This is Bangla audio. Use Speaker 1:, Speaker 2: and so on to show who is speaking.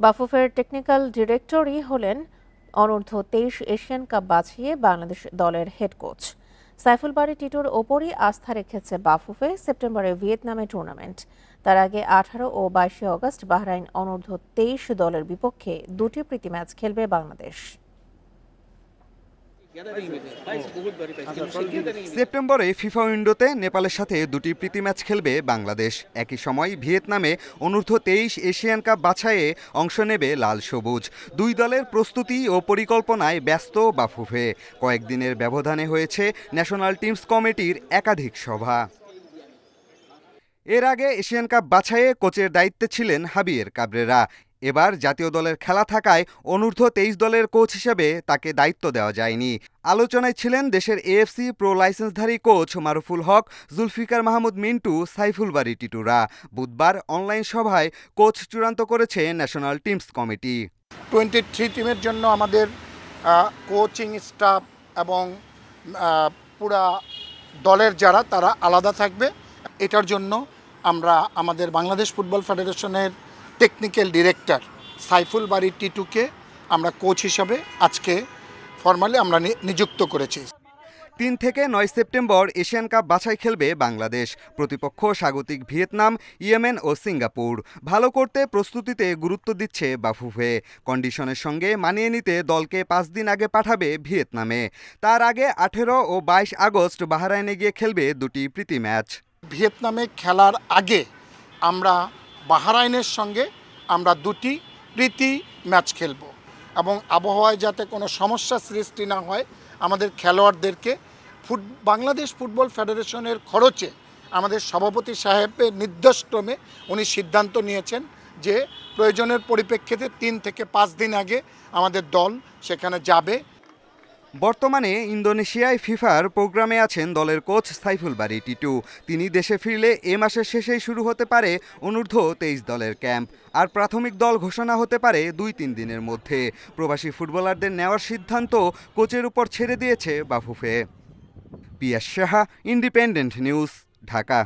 Speaker 1: বাফুফের টেকনিক্যাল ডিরেক্টরই হলেন অনূর্ধ্ব তেইশ এশিয়ান কাপ বাছিয়ে বাংলাদেশ দলের হেড কোচ সাইফুল বাড়ি টিটোর ওপরই আস্থা রেখেছে বাফুফে সেপ্টেম্বরে ভিয়েতনামে টুর্নামেন্ট তার আগে আঠারো ও বাইশে অগস্ট বাহরাইন অনূর্ধ্ব তেইশ দলের বিপক্ষে দুটি প্রীতি ম্যাচ খেলবে বাংলাদেশ।
Speaker 2: সেপ্টেম্বরে ফিফা উইন্ডোতে নেপালের সাথে দুটি প্রীতি ম্যাচ খেলবে বাংলাদেশ। একই সময় ভিয়েতনামে অনূর্ধ্ব তেইশ এশিয়ান কাপ বাছাইয়ে অংশ নেবে লাল সবুজ। দুই দলের প্রস্তুতি ও পরিকল্পনায় ব্যস্ত বাফুফে। কয়েকদিনের ব্যবধানে হয়েছে ন্যাশনাল টিমস কমিটির একাধিক সভা। এর আগে এশিয়ান কাপ বাছাইয়ে কোচের দায়িত্বে ছিলেন হাবিয়ের কাবরেরা। এবার জাতীয় দলের খেলা থাকায় অনূর্ধ্ব তেইশ দলের কোচ হিসেবে তাকে দায়িত্ব দেওয়া যায়নি। আলোচনায় ছিলেন দেশের এএফসি প্রো লাইসেন্সধারী কোচ মারুফুল হক, জুলফিকার মাহমুদ মিন্টু, সাইফুল বাড়ি টিটুরা। বুধবার অনলাইন সভায় কোচ চূড়ান্ত করেছে national teams committee.
Speaker 3: Twenty three টিমের জন্য আমাদের কোচিং স্টাফ এবং পুরা দলের যারা, তারা আলাদা থাকবে। এটার জন্য আমরা আমাদের বাংলাদেশ ফুটবল ফেডারেশনের টেকনিক্যাল ডিরেক্টর সাইফুল বাড়ি টিটুকে আমরা কোচ হিসাবে আজকে ফর্মালি আমরা নিযুক্ত করেছি।
Speaker 2: তিন থেকে নয় সেপ্টেম্বর এশিয়ান কাপ বাছাই খেলবে বাংলাদেশ। প্রতিপক্ষ স্বাগতিক ভিয়েতনাম ইয়েমেন ও সিঙ্গাপুর। ভালো করতে প্রস্তুতিতে গুরুত্ব দিচ্ছে বাফুফে। কন্ডিশনের সঙ্গে মানিয়ে নিতে দলকে পাঁচ দিন আগে পাঠাবে ভিয়েতনামে। তার আগে আঠেরো ও বাইশ আগস্ট বাহরাইনে গিয়ে খেলবে দুটি প্রীতি ম্যাচ।
Speaker 3: ভিয়েতনামে খেলার আগে আমরা বাহারাইনের সঙ্গে আমরা দুটি প্রীতি ম্যাচ খেলব এবং আবহাওয়ায় যাতে কোনো সমস্যা সৃষ্টি না হয়, আমাদের খেলোয়াড়দেরকে ফুট, বাংলাদেশ ফুটবল ফেডারেশনের খরচে আমাদের সভাপতি সাহেবের নির্দেশক্রমে উনি সিদ্ধান্ত নিয়েছেন যে প্রয়োজনের পরিপ্রেক্ষিতে তিন থেকে পাঁচ দিন আগে আমাদের দল সেখানে যাবে
Speaker 2: বর্তমানে ইন্দোনেশিয়ায় ফিফার প্রোগ্রামে আছেন দলের কোচ সাইফুল বাড়ি টিটু। তিনি দেশে ফিরলে এ মাসের শেষেই শুরু হতে পারে অনূর্ধ্ব তেইশ দলের ক্যাম্প। আর প্রাথমিক দল ঘোষণা হতে পারে দুই তিন দিনের মধ্যে। প্রবাসী ফুটবলারদের নেওয়ার সিদ্ধান্ত কোচের উপর ছেড়ে দিয়েছে Bafufe. Pias Saha, independent news, Dhaka.